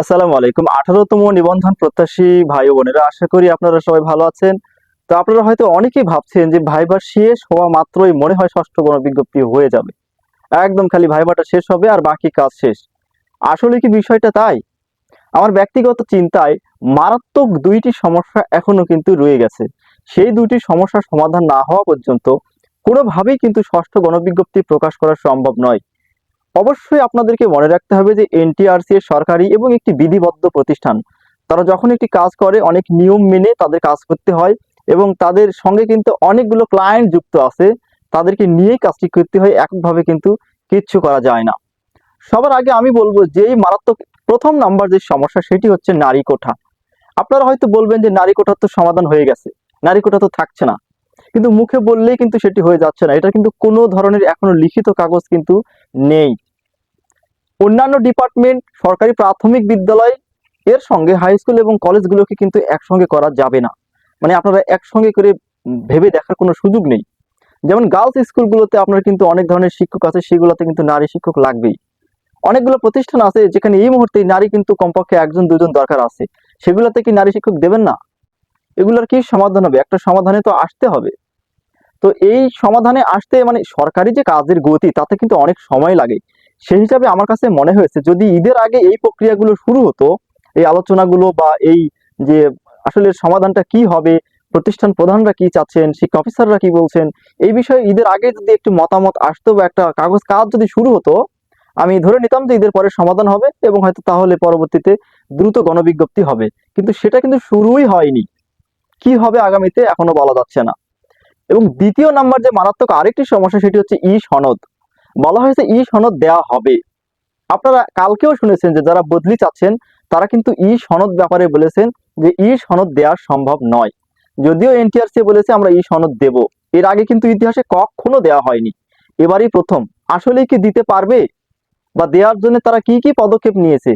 আসসালামু আলাইকুম। আঠারোতম নিবন্ধন প্রত্যাশী ভাই বোনেরা, আশা করি আপনারা সবাই ভালো আছেন। তো আপনারা হয়তো অনেকেই ভাবছেন যে ভাইবার শেষ হওয়া মাত্রই মনে হয় ষষ্ঠ গণবিজ্ঞপ্তি হয়ে যাবে। একদম খালি ভাইবাটা শেষ হবে আর বাকি কাজ শেষ। আসলে কি বিষয়টা তাই? আমার ব্যক্তিগত চিন্তায় মারাত্মক দুইটি সমস্যা এখনও কিন্তু রয়ে গেছে। সেই দুইটি সমস্যার সমাধান না হওয়া পর্যন্ত কোনোভাবেই কিন্তু ষষ্ঠ গণবিজ্ঞপ্তি প্রকাশ করা সম্ভব নয়। অবশ্যই আপনাদেরকে মনে রাখতে হবে যে এনটিআরসি এর সরকারি এবং একটি বিধিবদ্ধ প্রতিষ্ঠান। তারা যখন একটি কাজ করে, অনেক নিয়ম মেনে তাদের কাজ করতে হয় এবং তাদের সঙ্গে কিন্তু অনেকগুলো ক্লায়েন্ট যুক্ত আছে, তাদেরকে নিয়েই কাজটি করতে হয়, এককভাবে কিন্তু কিচ্ছু করা যায় না। সবার আগে আমি বলব যেই মারাত্মক প্রথম নাম্বার যে সমস্যা, সেটি হচ্ছে নারী কোঠা। আপনারা হয়তো বলবেন যে নারী কোঠার তো সমাধান হয়ে গেছে, নারী কোঠা তো থাকছে না। কিন্তু মুখে বললেই কিন্তু সেটি হয়ে যাচ্ছে না। এটা কিন্তু কোনো ধরনের এখনও লিখিত কাগজ কিন্তু নেই। অন্যান্য ডিপার্টমেন্ট, সরকারি প্রাথমিক বিদ্যালয়, এর সঙ্গে হাই স্কুল এবং কলেজগুলোকে কিন্তু একসঙ্গে করা যাবে না। মানে আপনারা একসঙ্গে করে ভেবে দেখার কোনো সুযোগ নেই। যেমন গার্লস স্কুলগুলোতে আপনার কিন্তু অনেক ধরনের শিক্ষক আছে, সেগুলোতে কিন্তু নারী শিক্ষক লাগবেই। অনেকগুলো প্রতিষ্ঠান আছে যেখানে এই মুহূর্তে নারী কিন্তু কমপক্ষে একজন, দুজন দরকার আছে। সেগুলোতে কি নারী শিক্ষক দেবেন না? এগুলোর কি সমাধান হবে? একটা সমাধানে তো আসতে হবে। তো এই সমাধানে আসতে মানে সরকারি যে কাজের গতি, তাতে কিন্তু অনেক সময় লাগে। সেই হিসাবে আমার কাছে মনে হয়েছে, যদি ঈদের আগে এই প্রক্রিয়াগুলো শুরু হতো, এই আলোচনাগুলো বা এই যে আসলে সমাধানটা কি হবে, প্রতিষ্ঠান প্রধানরা কি চাচ্ছেন, শিক্ষা অফিসাররা কি বলছেন, এই বিষয়ে ঈদের আগে যদি একটু মতামত আসতো বা একটা কাগজ কাজ যদি শুরু হতো, আমি ধরে নিতাম যে ঈদের পরে সমাধান হবে এবং হয়তো তাহলে পরবর্তীতে দ্রুত গণবিজ্ঞপ্তি হবে। কিন্তু সেটা কিন্তু শুরুই হয়নি। কি হবে আগামীতে এখনও বলা যাচ্ছে না। এবং দ্বিতীয় নাম্বার যে মারাত্মক আরেকটি সমস্যা সেটি হচ্ছে ই সনদ। বলা হয়েছে ই সনদ দেওয়া হবে। আপনারা কালকেও শুনেছেন যে যারা বদলি চাচ্ছেন, তারা কিন্তু ই সনদ ব্যাপারে বলেছেন যে ই সনদ দেওয়া সম্ভব নয়। যদিও এনটিআরসি বলেছে আমরা ই সনদ দেব। এর আগে কিন্তু ইতিহাসে কখনো দেওয়া হয়নি। এবারই প্রথম। আসলেই কি দিতে পারবে? বা দেওয়ার জন্য তারা কি কি পদক্ষেপ নিয়েছে?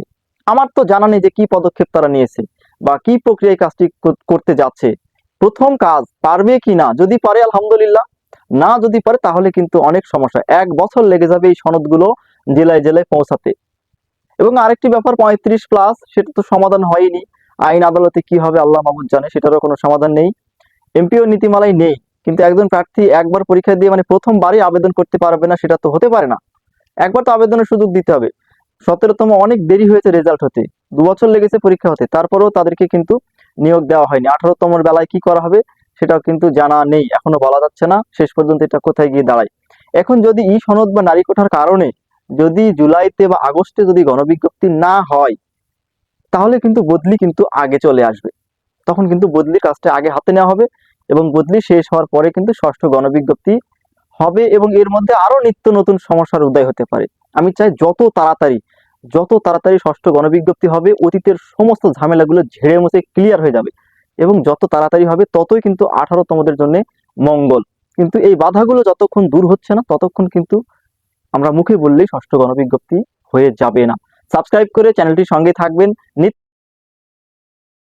আমার তো জানা নেই যে কি পদক্ষেপ তারা নিয়েছে। বা কি প্রক্রিয়ায় কাজটি করতে যাচ্ছে? প্রথম কাজ, পারবে কি না? যদি পারে, আলহামদুলিল্লাহ। না যদি পারে, তাহলে কিন্তু অনেক সমস্যা। এক বছর লেগে যাবে এই সনদগুলো জেলায় জেলায় পৌঁছাতে। এবং আরেকটি ব্যাপার, পঁয়ত্রিশ প্লাস সেটা তো সমাধান হয়নি। আইন আদালতে কি হবে, আল্লাহ মাহমুদ জানে, সেটারও কোনো সমাধান নেই। এমপিও নীতিমালায় নেই। কিন্তু একজন প্রার্থী একবার পরীক্ষা দিয়ে মানে প্রথমবারই আবেদন করতে পারবে না, সেটা তো হতে পারে না। একবার তো আবেদনের সুযোগ দিতে হবে। সতেরোতম অনেক দেরি হয়েছে রেজাল্ট হতে। দু বছর লেগেছে পরীক্ষা হতে। তারপরেও তাদেরকে কিন্তু নিয়োগ দেওয়া হয়নি। আঠারোতমর বেলায় কি করা হবে সেটাও কিন্তু জানা নেই। এখনও বলা যাচ্ছে না। শেষ পর্যন্ত এটা কোথায় গিয়ে দাঁড়ায়? এখন যদি ই সনদ বা নারী কোঠার কারণে যদি জুলাইতে বা আগস্টে যদি গণবিজ্ঞপ্তি না হয়, তাহলে কিন্তু বদলি কিন্তু আগে চলে আসবে। তখন কিন্তু বদলি কাজটা আগে হাতে নেওয়া হবে এবং বদলি শেষ হওয়ার পরে কিন্তু ষষ্ঠ গণবিজ্ঞপ্তি হবে এবং এর মধ্যে আরও নিত্য নতুন সমস্যার উদয় হতে পারে। আমি চাই যত তাড়াতাড়ি যত তাড়াতাড়ি ষষ্ঠ গণবিজ্ঞপ্তি হবে, অতীতের সমস্ত ঝামেলাগুলো ঝেড়ে মুছে ক্লিয়ার হয়ে যাবে। এবং যত তাড়াতাড়ি হবে, ততই কিন্তু আঠারো আঠারোতমদের জন্য মঙ্গল। কিন্তু এই বাধাগুলো যতক্ষণ দূর হচ্ছে না, ততক্ষণ কিন্তু আমরা মুখে বললেই ষষ্ঠ গণবিজ্ঞপ্তি হয়ে যাবে না। সাবস্ক্রাইব করে চ্যানেলটির সঙ্গে থাকবেন।